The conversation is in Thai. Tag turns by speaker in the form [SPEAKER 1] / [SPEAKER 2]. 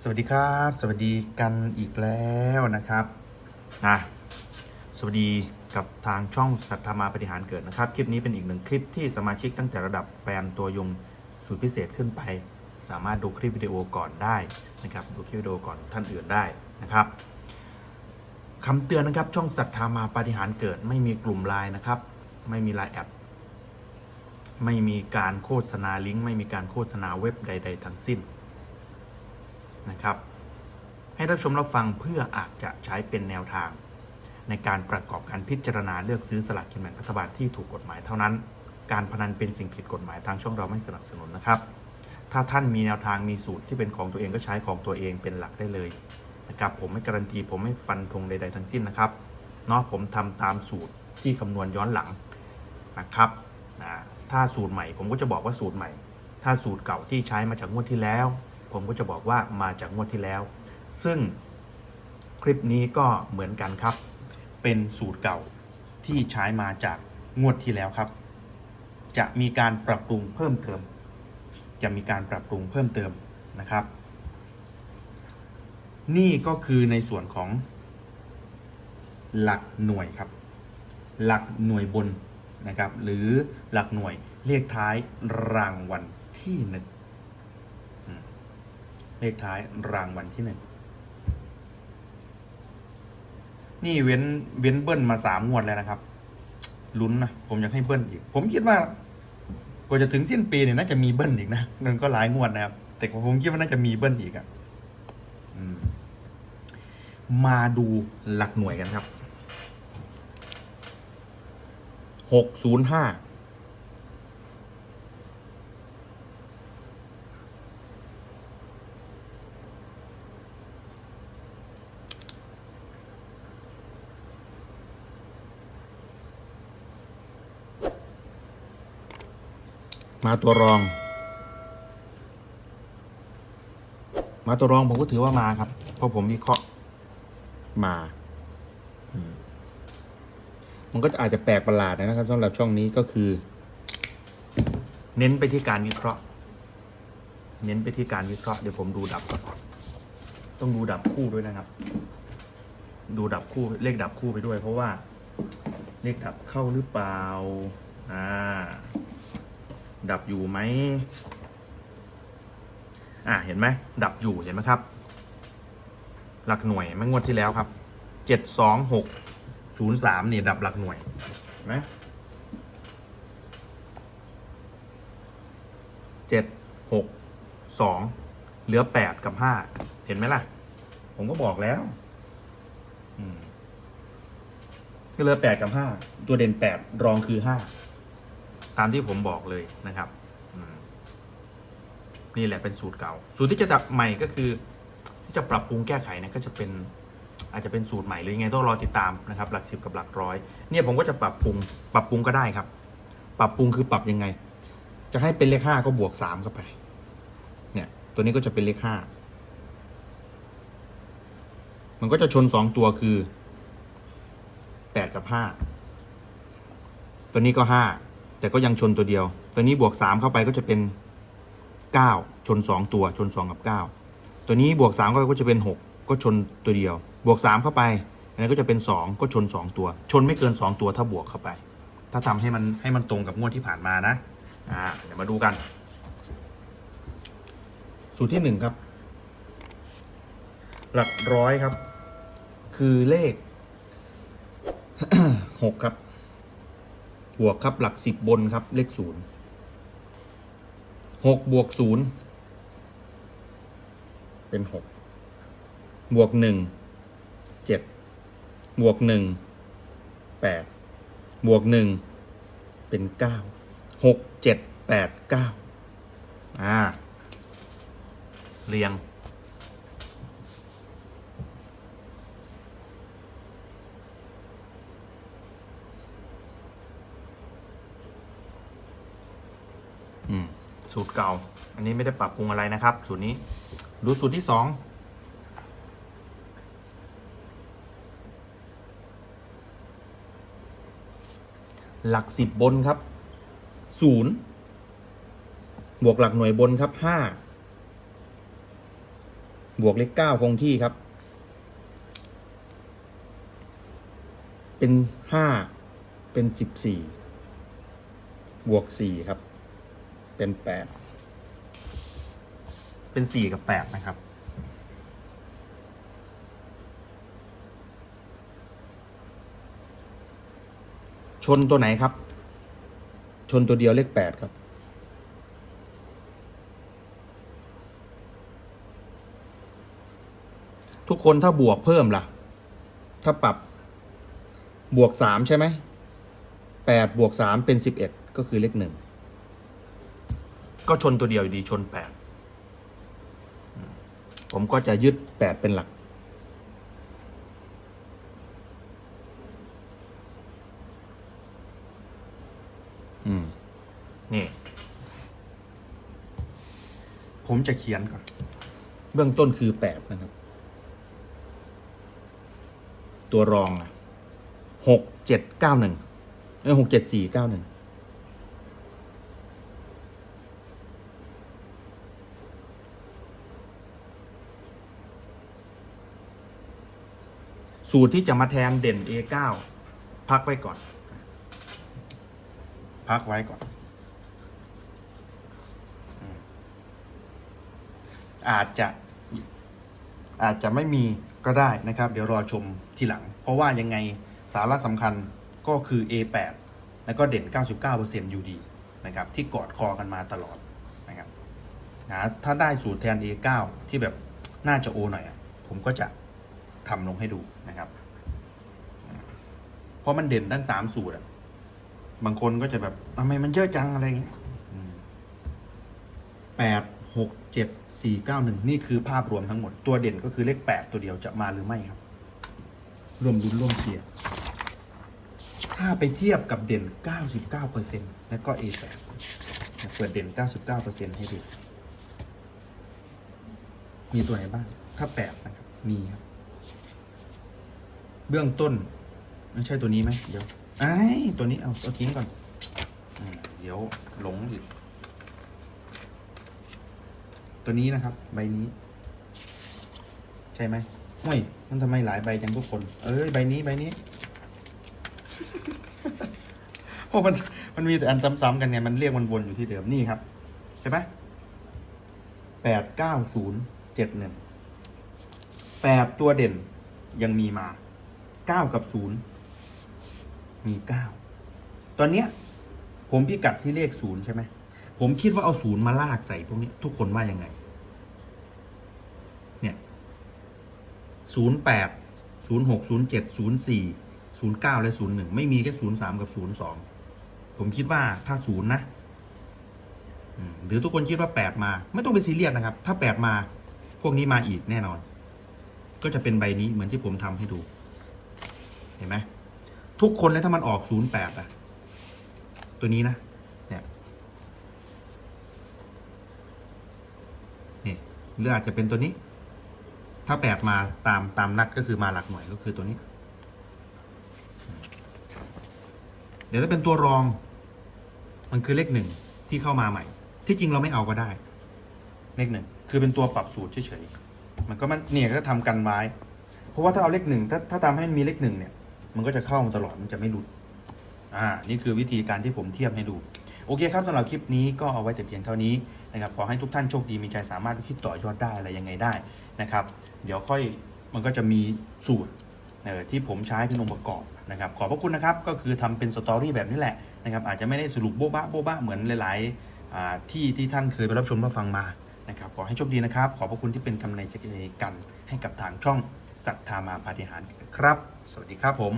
[SPEAKER 1] สวัสดีครับ สวัสดีกันอีกแล้วนะครับนะสวัสดีกับทางช่องสัทธามาปฏิหารเกิดนะครับ คลิปนี้เป็นอีกหนึ่งคลิปที่สมาชิกตั้งแต่ระดับแฟนตัวยงสูตรพิเศษขึ้นไป สามารถดูคลิปวิดีโอก่อนได้นะครับดูคลิปวิดีโอก่อนท่านอื่นได้นะครับคำเตือนนะครับช่องสัทธามาปฏิหารเกิด ไม่มีกลุ่มไลน์นะครับ ไม่มีไลน์แอดไม่มีการโฆษณาลิงก์ไม่มีการโฆษณาเว็บใด ๆ ทั้งสิ้น นะครับ ให้รับชมรับฟังเพื่ออาจจะใช้เป็นแนวทาง ในการประกอบการพิจารณาเลือกซื้อสลากกินแบ่งรัฐบาลที่ถูกกฎหมายเท่านั้น การพนันเป็นสิ่งผิดกฎหมายทางช่องเราไม่สนับสนุนนะครับ ถ้าท่านมีแนวทางมีสูตรที่เป็นของตัวเองก็ใช้ของตัวเองเป็นหลักได้เลยนะครับผมไม่การันตีผมไม่ฟันธงใดๆทั้งสิ้นนะครับเนาะผมทำตามสูตรที่คำนวณย้อนหลังนะครับนะถ้าสูตรใหม่ผมก็จะบอกว่าสูตรใหม่ ถ้าสูตรเก่าที่ใช้มาจากงวดที่แล้ว ผมก็จะบอกว่ามาจากงวดที่แล้ว ซึ่งคลิปนี้ก็เหมือนกันครับ เป็นสูตรเก่าที่ใช้มาจากงวดที่แล้วครับ จะมีการปรับปรุงเพิ่มเติม จะมีการปรับปรุงเพิ่มเติมนะครับ นี่ก็คือในส่วนของ หลักหน่วยครับ หลักหน่วยบนนะครับ หรือหลักหน่วยเลขท้ายรางวัลที่หนึ่ง เลขท้ายรางวัลที่หนึ่งนี่เว้นเว้นเบิ้ลมาสามงวดแล้วนะครับลุ้นนะผมอยากให้เบิ้ลอีก ผมคิดว่ากว่าจะถึงสิ้นปีเนี่ยน่าจะมีเบิ้ลอีกนะเงินก็หลายงวดนะครับ แต่ผมคิดว่าน่าจะมีเบิ้ลอีกอะ่ะมมาดูหลักหน่วยกันครับหกศูนย์ห้า มาตัวรอง มาตัวรองผมก็ถือว่ามาครับ เพราะผมวิเคราะห์มามมันก็อาจจะแปลกประหลาดนะครับสำหรับช่องนี้ก็คือ เน้นไปที่การวิเคราะห์ เน้นไปที่การวิเคราะห์เดี๋ยวผมดูดับก่อนต้องดูดับคู่ด้วยนะครับ ดูดับคู่เลขดับคู่ไปด้วย เพราะว่าเลขดับเข้าหรือเปล่า อ่า ดับอยู่ไหมอ่าเห็นไหมดับอยู่เห็นไหมครับ หลักหน่วยเมื่องวดที่แล้วครับเจ็ดสองหกศูนย์สามนี่ดับหลักหน่วยนไหมเจ็ดหกสองเหลือแปดกับห้าเห็นไหมล่ะ ผมก็บอกแล้วอืมก็เหลือแปดกับห้าตัวเด่นแปดรองคือห้า ตามที่ผมบอกเลยนะครับนี่แหละเป็นสูตรเก่า สูตรที่จะดับใหม่ก็คือ ที่จะปรับปรุงแก้ไขเนี่ยก็จะเป็นอาจจะเป็นสูตรใหม่หรือยังไงต้องรอติดตามนะครับ หลักสิบกับหลักร้อยเนี่ยผมก็จะปรับปรุงปรับปรุงก็ได้ครับ ปรับปรุงคือปรับยังไง จะให้เป็นเลขห้าก็บวกสามเข้าไป เนี่ย ตัวนี้ก็จะเป็นเลขห้ามันก็จะชนสองตัวคือแปดกับห้าตัวนี้ก็ห้า แต่ก็ยังชนตัวเดียว ตัวนี้บวกสามเข้าไปก็จะเป็นเก้าชนสองตัวชนสองกับเก้าตัวนี้บวกสามเข้าไปก็จะเป็นหกก็ชนตัวเดียว บวกสามเข้าไปอันนี้ก็จะเป็นสองก็ชนสองตัว ชนไม่เกินสองตัวถ้าบวกเข้าไป ถ้าทำให้มันให้มันตรงกับงวดที่ผ่านมานะอ่าเดี๋ยวมาดูกัน สูตรที่หนึ่งครับ หลักร้อยครับ คือเลขหกครับ บวกครับหลักสิบบนครับเลขศูนย์หกบวกศูนย์เป็นหกบวกหนึ่งเจ็ดบวกหนึ่งแปดบวกหนึ่งเป็นเก้าหกเจ็ดแปดเก้าอ่า เรียง สูตรเก่า อันนี้ไม่ได้ปรับปรุงอะไรนะครับ สูตรนี้ ดูสูตรที่สองหลักสิบบนครับศูนย์บวกหลักหน่วยบนครับห้าบวกเลขเก้าคงที่ครับ เป็นห้าเป็นสิบสี่บวกสี่ครับ เป็นแปดเป็นสี่กับแปดนะครับ ชนตัวไหนครับ ชนตัวเดียวเลขแปดครับทุกคนถ้าบวกเพิ่มล่ะ ถ้าปรับบวกสามใช่ไหมแปดบวกสามเป็นสิบเอ็ดก็คือเลขหนึ่ง ก็ชนตัวเดียวอยู่ดีชนแปดผมก็จะยึดแปดเป็นหลัก อืม นี่ ผมจะเขียนก่อน เบื้องต้นคือแปดนะครับ ตัวรองหกเจ็ดเก้าหนึ่งเออหกเจ็ดสี่เก้าหนึ่ง สูตรที่จะมาแทนเด่น A9 พักไว้ก่อน พักไว้ก่อน อาจจะอาจจะไม่มีก็ได้นะครับ เดี๋ยวรอชมทีหลัง เพราะว่ายังไงสาระสำคัญก็คือ A8 แล้วก็เด่น 99%อยู่ดีนะครับ ที่กอดคอกันมาตลอดนะครับนะถ้าได้สูตรแทน A9 ที่แบบน่าจะโอหน่อยผมก็จะ ทำลงให้ดูนะครับเพราะมันเด่นทั้ง3สูตรอะบางคนก็จะแบบทำไมมันเยอะจังอะไรเงี้ยแปดหกเจ็ดสี่เก้าหนึ่งนี่คือภาพรวมทั้งหมดตัวเด่นก็คือเลขแปดตัวเดียวจะมาหรือไม่ครับ รวมดุนร่วมเชียร์ถ้าไปเทียบกับเด่น 99%แล้วก็ A แสนเปิดเด่น 99%ให้ดู มีตัวไหนบ้าง ถ้า8นะครับ มีครับ เบื้องต้นไม่ใช่ตัวนี้ไหมเดี๋ยวไอ้ตัวนี้เอาเอาทิ้งก่อนอเดี๋ยวหลงอีกตัวนี้นะครับ ใบนี้ ใช่ไหมไม่มันทำไมหลายใบจังทุกคน เอ้ยใบนี้ใบนี้เพราะมันมันมีแต่อันซ้ำๆกันไงมันเรียกมันวนอยู่ที่เดิมนี่ครับ ใช่ไหมแปดเก้าศูนย์เจ็ดหนึ่งแปดตัวเด่นยังมีมา เก้ากับศูนย์มีเก้าตอนเนี้ยผมพิกัดที่เลขศูนย์ใช่ไหมผมคิดว่าเอาศูนย์มาลากใส่พวกนี้ทุกคนว่ายังไง เนี่ยศูนย์แปดศูนย์หกศูนย์เจ็ดศูนย์สี่ศูนย์เก้าและศูนย์หนึ่งไม่มีแค่ศูนย์สามกับศูนย์สองผมคิดว่าถ้าศูนย์นะหรือทุกคนคิดว่าแปดมา ไม่ต้องไปซีเรียสนะครับ ถ้าแปดมาพวกนี้มาอีกแน่นอน ก็จะเป็นใบนี้เหมือนที่ผมทำให้ดู ห็นไหมทุกคนเลยถ้ามันออกศูนย์แปดอะตัวนี้นะเนี่ยนี่หรืออาจจะเป็นตัวนี้ ถ้าแปดมาตามตามนัดก็คือมาหลักหน่วยก็คือตัวนี้ เดี๋ยวถ้าเป็นตัวรอง มันคือเลขหนึ่งที่เข้ามาใหม่ ที่จริงเราไม่เอาก็ได้ เลขหนึ่งคือเป็นตัวปรับสูตรเฉยๆมันก็มันเนี่ยก็ทำกันไว้ เพราะว่าถ้าเอาเลขหนึ่งถ้าถ้าทำให้มันมีเลขหนึ่งเนี่ย มันก็จะเข้ามาตลอดมันจะไม่หลุด อ่า นี่คือวิธีการที่ผมเทียบให้ดู โอเคครับสำหรับคลิปนี้ก็เอาไว้แต่เพียงเท่านี้นะครับ ขอให้ทุกท่านโชคดีมีใจสามารถคิดต่อยอดได้อะไรยังไงได้นะครับ เดี๋ยวค่อยมันก็จะมีสูตรเออที่ผมใช้เป็นองค์ประกอบนะครับ ขอบพระคุณนะครับ ก็คือทำเป็นสตอรี่แบบนี้แหละนะครับ อาจจะไม่ได้สรุปโบ๊ะบะโบ๊ะบะเหมือนหลายๆอ่าที่ที่ท่านเคยไปรับชมรับฟังมานะครับ ขอให้โชคดีนะครับ ขอบพระคุณที่เป็นกำลังใจกันให้กับทางช่องศรัทธามาปฏิหารครับ สวัสดีครับผม